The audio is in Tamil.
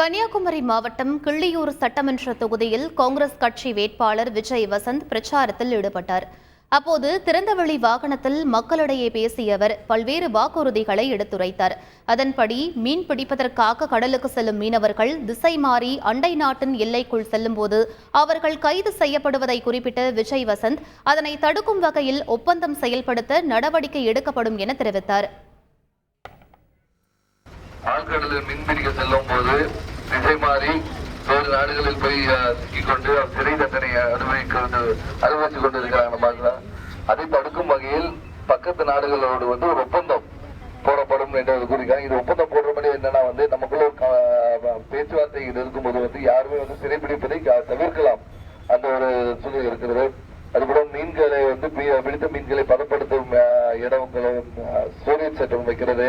கன்னியாகுமரி மாவட்டம் கிள்ளியூர் சட்டமன்ற தொகுதியில் காங்கிரஸ் கட்சி வேட்பாளர் விஜய் வசந்த் பிரச்சாரத்தில் ஈடுபட்டார். அப்போது திறந்தவெளி வாகனத்தில் மக்களிடையே பேசிய அவர் பல்வேறு வாக்குறுதிகளை எடுத்துரைத்தார். அதன்படி மீன் பிடிப்பதற்காக கடலுக்கு செல்லும் மீனவர்கள் திசை மாறி அண்டை நாட்டின் எல்லைக்குள் செல்லும்போது அவர்கள் கைது செய்யப்படுவதை குறிப்பிட்ட விஜய் வசந்த் அதனை தடுக்கும் வகையில் ஒப்பந்தம் செயல்படுத்த நடவடிக்கை எடுக்கப்படும் என தெரிவித்தார். திசை மாறி வேறு நாடுகளில் போய் சிக்கிக்கொண்டு சிறை தண்டனை அனுபவிக்க அனுபவித்துக் கொண்டிருக்கிறாங்க பாக்கலாம் அதை தடுக்கும் வகையில் பக்கத்து நாடுகளோடு வந்து ஒரு ஒப்பந்தம் போடப்படும் என்று கூறுகிறாங்க இது ஒப்பந்தம் போடுறபடி என்னன்னா வந்து நமக்குள்ள ஒரு பேச்சுவார்த்தைகள் இருக்கும்போது வந்து யாருமே வந்து சிறைப்பிடிப்பதை தவிர்க்கலாம். அந்த ஒரு சூழ்நிலை இருக்கிறது. அதுபோல மீன்களை வந்து பிடித்த மீன்களை பதப்படுத்தும் இடங்களும் சூரிய சட்டம் வைக்கிறது.